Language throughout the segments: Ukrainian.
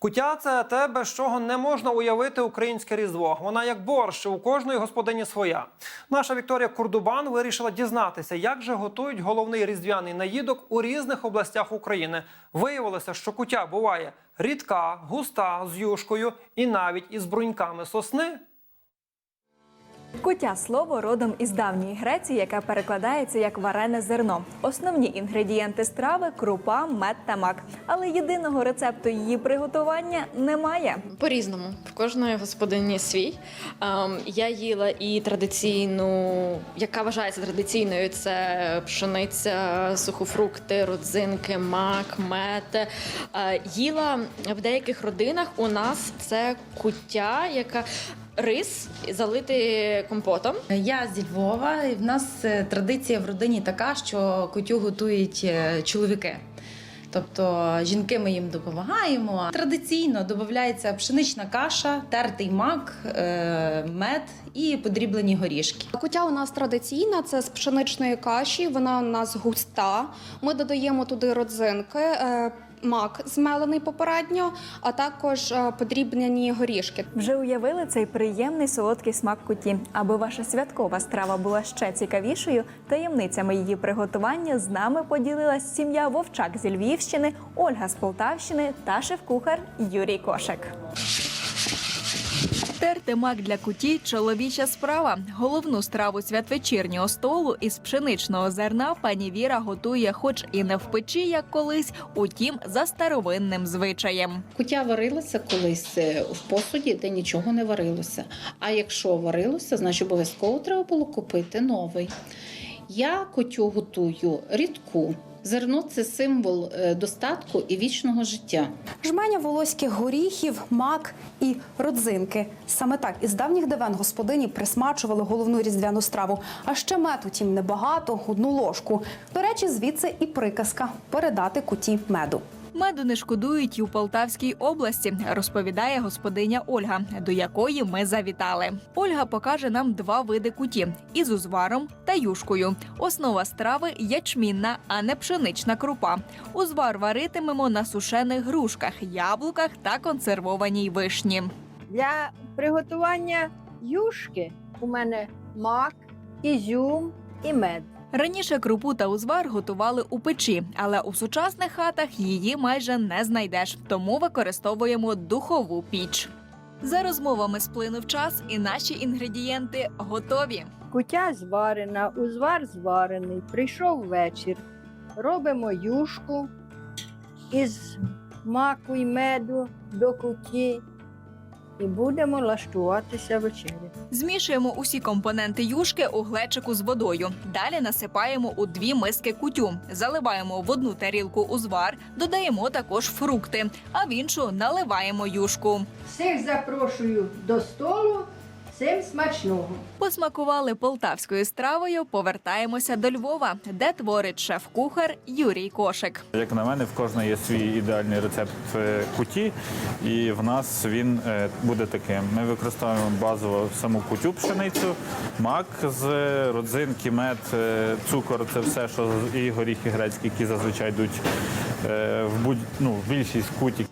Кутя це те, без чого не можна уявити українське різдво. Вона як борщ, у кожної господині своя. Наша Вікторія Курдубан вирішила дізнатися, як же готують головний різдвяний наїдок у різних областях України. Виявилося, що кутя буває рідка, густа з юшкою і навіть із бруньками сосни. Кутя слово родом із давньої Греції, яке перекладається як варене зерно. Основні інгредієнти страви крупа, мед та мак. Але єдиного рецепту її приготування немає. По-різному. В кожної господині свій. Ем, я їла і традиційну, яка вважається традиційною, це пшениця, сухофрукти, родзинки, мак, мед. Е, їла в деяких родинах у нас це куття, яка рис залити компотом. Я зі Львова, і в нас е, традиція в родині така, що кутю готують е, чоловіки. Тобто жінки ми їм допомагаємо. Традиційно додається пшенична каша, тертий мак, е, мед і подріблені горішки. Кутя у нас традиційна, це з пшеничної каші, вона у нас густа. Ми додаємо туди родзинки, е, мак змелений попередньо, а також е, подрібнені горішки. Вже уявили цей приємний солодкий смак куті. Аби ваша святкова страва була ще цікавішою, таємницями її приготування з нами поділилась сім'я Вовчак зі Львівщини, Ольга з Полтавщини та шеф-кухар Юрій Кошик. Терти мак для куті чоловіча справа. Головну страву святвечірнього столу із пшеничного зерна пані Віра готує, хоч і не в печі, як колись, утім за старовинним звичаєм. Куття варилося колись е, в посуді, де нічого не варилося. А якщо варилося, значить обов'язково треба було купити новий. Я кутю готую рідку. Зерно це символ е, достатку і вічного життя. Жменя волоських горіхів, мак і родзинки. Саме так із давніх давен господині присмачували головну різдвяну страву. А ще мед, утім, небагато, одну ложку. До речі, звідси і приказка передати куті меду. Меду не шкодують і у Полтавській області, розповідає господиня Ольга, до якої ми завітали. Ольга покаже нам два види куті із узваром та юшкою. Основа страви ячмінна, а не пшенична крупа. Узвар варитимемо на сушених грушках, яблуках та консервованій вишні. Для приготування юшки у мене мак, ізюм і мед. Раніше крупу та узвар готували у печі, але у сучасних хатах її майже не знайдеш, тому використовуємо духову піч. За розмовами сплинув час, і наші інгредієнти готові. Кутя зварена, узвар зварений. Прийшов вечір. Робимо юшку із маку і меду до куті і будемо лаштуватися вечеря. Змішуємо усі компоненти юшки у глечику з водою. Далі насипаємо у дві миски кутю, заливаємо в одну тарілку узвар, додаємо також фрукти, а в іншу наливаємо юшку. Всіх запрошую до столу. Всім смачного! Посмакували полтавською стравою. Повертаємося до Львова, де творить шеф-кухар Юрій Кошик. Як на мене, в кожного є свій ідеальний рецепт е, куті, і в нас він е, буде таким. Ми використовуємо базово саму кутю пшеницю, мак з родзинки, мед, е, цукор це все, що і горіхи грецькі, які зазвичай йдуть в будь ну, в більшість куті.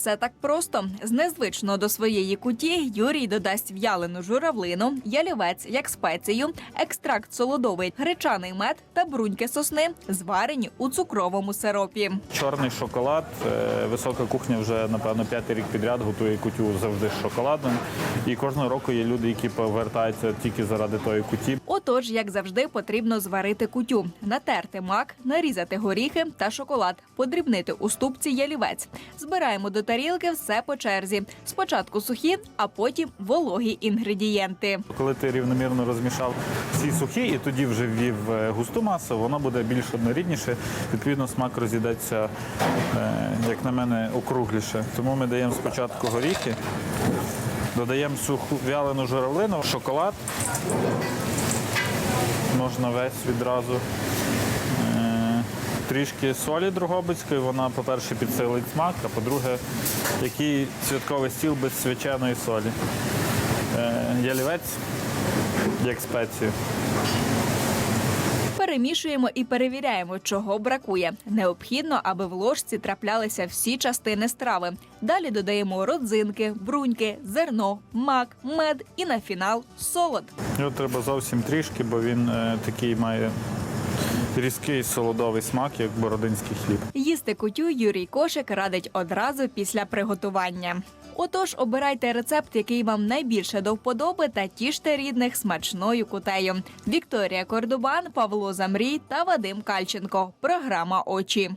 Все так просто. З незвично до своєї куті Юрій додасть в'ялену журавлину, ялівець як спецію, екстракт солодовий, гречаний мед та бруньки сосни, зварені у цукровому сиропі. Чорний шоколад. е, Висока кухня вже напевно п'ятий рік підряд готує кутю завжди з шоколадом. І кожного року є люди, які повертаються тільки заради тої куті. Отож, як завжди, потрібно зварити кутю, натерти мак, нарізати горіхи та шоколад, подрібнити у ступці ялівець. Збираємо до тарілки все по черзі. Спочатку сухі, а потім вологі інгредієнти. Коли ти рівномірно розмішав всі сухі і тоді вже ввів е, густу масу, воно буде більш однорідніше. Відповідно, смак розійдеться, е, як на мене, округліше. Тому ми даємо спочатку горіхи, додаємо суху вялену журавлину, шоколад. Можна весь відразу. Трішки солі Дрогобицької, вона, по-перше, підсилить смак, а по-друге, який святковий стіл без свяченої солі. Е, ялівець як спецію. Перемішуємо і перевіряємо, чого бракує. Необхідно, аби в ложці траплялися всі частини страви. Далі додаємо родзинки, бруньки, зерно, мак, мед і на фінал солод. Його треба зовсім трішки, бо він е, такий має різкий солодовий смак, як бородинський хліб. Їсти кутю Юрій Кошик радить одразу після приготування. Отож, обирайте рецепт, який вам найбільше до вподоби, та тіште рідних смачною кутею. Вікторія Кордубан, Павло Замрій та Вадим Кальченко. Програма Очі.